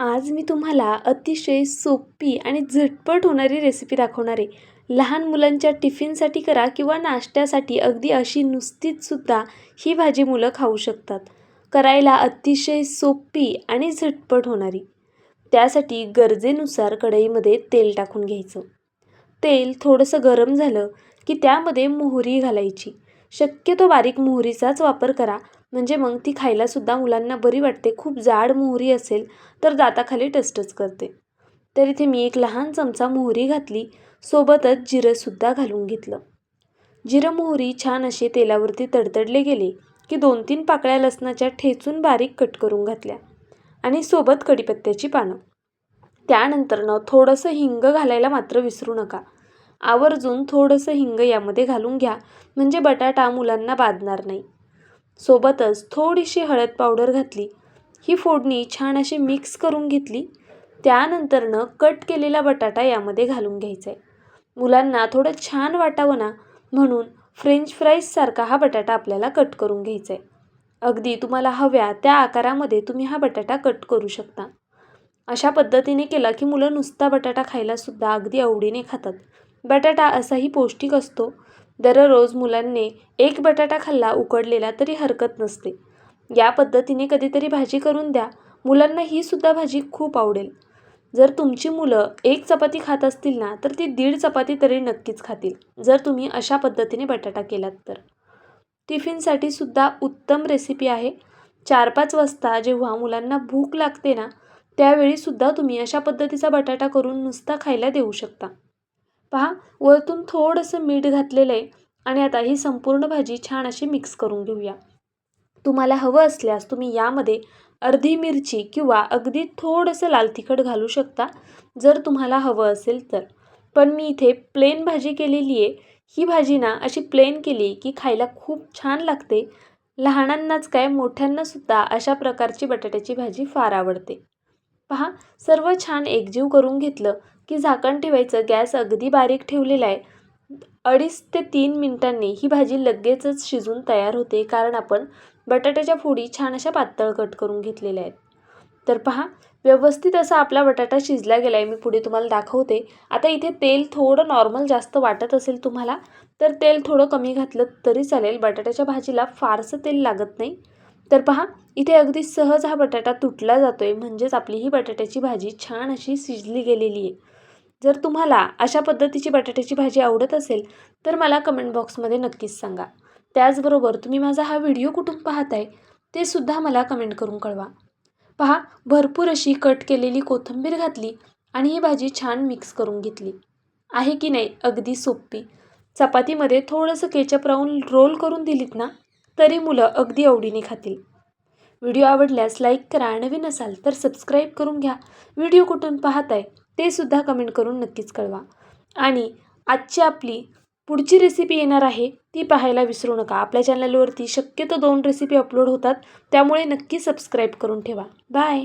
आज मी तुम्हाला अतिशय सोपी आणि झटपट होणारी रेसिपी दाखवणार आहे. लहान मुलांच्या टिफिनसाठी करा किंवा नाश्त्यासाठी अगदी अशी नुसतीचसुद्धा ही भाजी मुलं खाऊ शकतात. करायला अतिशय सोपी आणि झटपट होणारी. त्यासाठी गरजेनुसार कढईमध्ये तेल टाकून घ्यायचं. तेल थोडंसं गरम झालं की त्यामध्ये मोहरी घालायची. शक्यतो बारीक मोहरीचाच वापर करा. म्हणजे मग ती खायलासुद्धा मुलांना बरी वाटते. खूप जाड मोहरी असेल तर दाताखाली टचटच करते. तर इथे मी एक लहान चमचा मोहरी घातली सोबतच जिरंसुद्धा घालून घेतलं. जिरं मोहरी छान असे तेलावरती तडतडले गेले की दोन तीन पाकळ्या लसणाच्या ठेचून बारीक कट करून घातल्या आणि सोबत कढीपत्त्याची पानं. त्यानंतरनं थोडंसं हिंग घालायला मात्र विसरू नका. आवर्जून थोडंसं हिंग यामध्ये घालून घ्या म्हणजे बटाटा मुलांना बाधणार नाही. सोबतच थोडीशी हळद पावडर घातली. ही फोडणी छान अशी मिक्स करून घेतली. त्यानंतरनं कट केलेला बटाटा यामध्ये घालून घ्यायचा आहे मुलांना थोडं छान वाटावं ना म्हणून फ्रेंच फ्राईजसारखा हा बटाटा आपल्याला कट करून घ्यायचा आहे अगदी तुम्हाला हव्या त्या आकारामध्ये तुम्ही हा बटाटा कट करू शकता. अशा पद्धतीने केला की मुलं नुसता बटाटा खायलासुद्धा अगदी आवडीने खातात. बटाटा असाही पौष्टिक असतो. दररोज मुलांनी एक बटाटा खाल्ला उकडलेला तरी हरकत नसते. या पद्धतीने कधीतरी भाजी करून द्या. मुलांना ही सुद्धा भाजी खूप आवडेल. जर तुमची मुलं एक चपाती खात असतील ना तर ती दीड चपाती तरी नक्कीच खातील. जर तुम्ही अशा पद्धतीने बटाटा केलात तर. टिफिनसाठी सुद्धा उत्तम रेसिपी आहे. चार पाच वाजता जेव्हा मुलांना भूक लागते ना त्यावेळीसुद्धा तुम्ही अशा पद्धतीचा बटाटा करून नुसता खायला देऊ शकता. पहा वरतून थोडंसं मीठ घातलेलं आहे आणि आता ही संपूर्ण भाजी छान अशी मिक्स करून घेऊया. तुम्हाला हवं असल्यास तुम्ही यामध्ये अर्धी मिरची किंवा अगदी थोडंसं लाल तिखट घालू शकता जर तुम्हाला हवं असेल तर. पण मी इथे प्लेन भाजी केलेली आहे. ही भाजी ना अशी प्लेन केली की खायला खूप छान लागते. लहानांनाच काय मोठ्यांनासुद्धा अशा प्रकारची बटाट्याची भाजी फार आवडते. पहा सर्व छान एकजीव करून घेतलं की झाकण ठेवायचं गॅस अगदी बारीक ठेवलेला आहे. अडीच ते तीन मिनटांनी ही भाजी लगेचच शिजून तयार होते कारण आपण बटाट्याच्या फोडी छान अशा पातळ कट करून घेतलेल्या आहेत. तर पहा व्यवस्थित असा आपला बटाटा शिजला गेला आहे मी पुढे तुम्हाला दाखवते. आता इथे तेल थोडं नॉर्मल जास्त वाटत असेल तुम्हाला तर तेल थोडं कमी घातलं तरी चालेल. बटाट्याच्या भाजीला फारसं तेल लागत नाही. तर पहा इथे अगदी सहज हा बटाटा तुटला जातो आहे म्हणजेच आपली ही बटाट्याची भाजी छान अशी शिजली गेलेली आहे. जर तुम्हाला अशा पद्धतीची बटाट्याची भाजी आवडत असेल तर मला कमेंट बॉक्समध्ये नक्कीच सांगा. त्याचबरोबर तुम्ही माझा हा व्हिडिओ कुठून पाहताय ते सुद्धा मला कमेंट करून कळवा. पहा भरपूर अशी कट केलेली कोथिंबीर घातली आणि ही भाजी छान मिक्स करून घेतली. आहे की नाही अगदी सोपी. चपातीमध्ये थोडंसं केचप राहून रोल करून दिलीत ना? तरी मुलं अगदी आवडीने खातील. व्हिडिओ आवडल्यास लाईक करा नवीन असाल तर सबस्क्राईब करून घ्या. व्हिडिओ कुठून पाहताय ते सुद्धा कमेंट करून नक्कीच कळवा. आणि आजची आपली पुढची रेसिपी येणार आहे ती पाहायला विसरू नका. आपल्या चॅनलवरती शक्यतो दोन रेसिपी अपलोड होतात त्यामुळे नक्की सबस्क्राईब करून ठेवा. बाय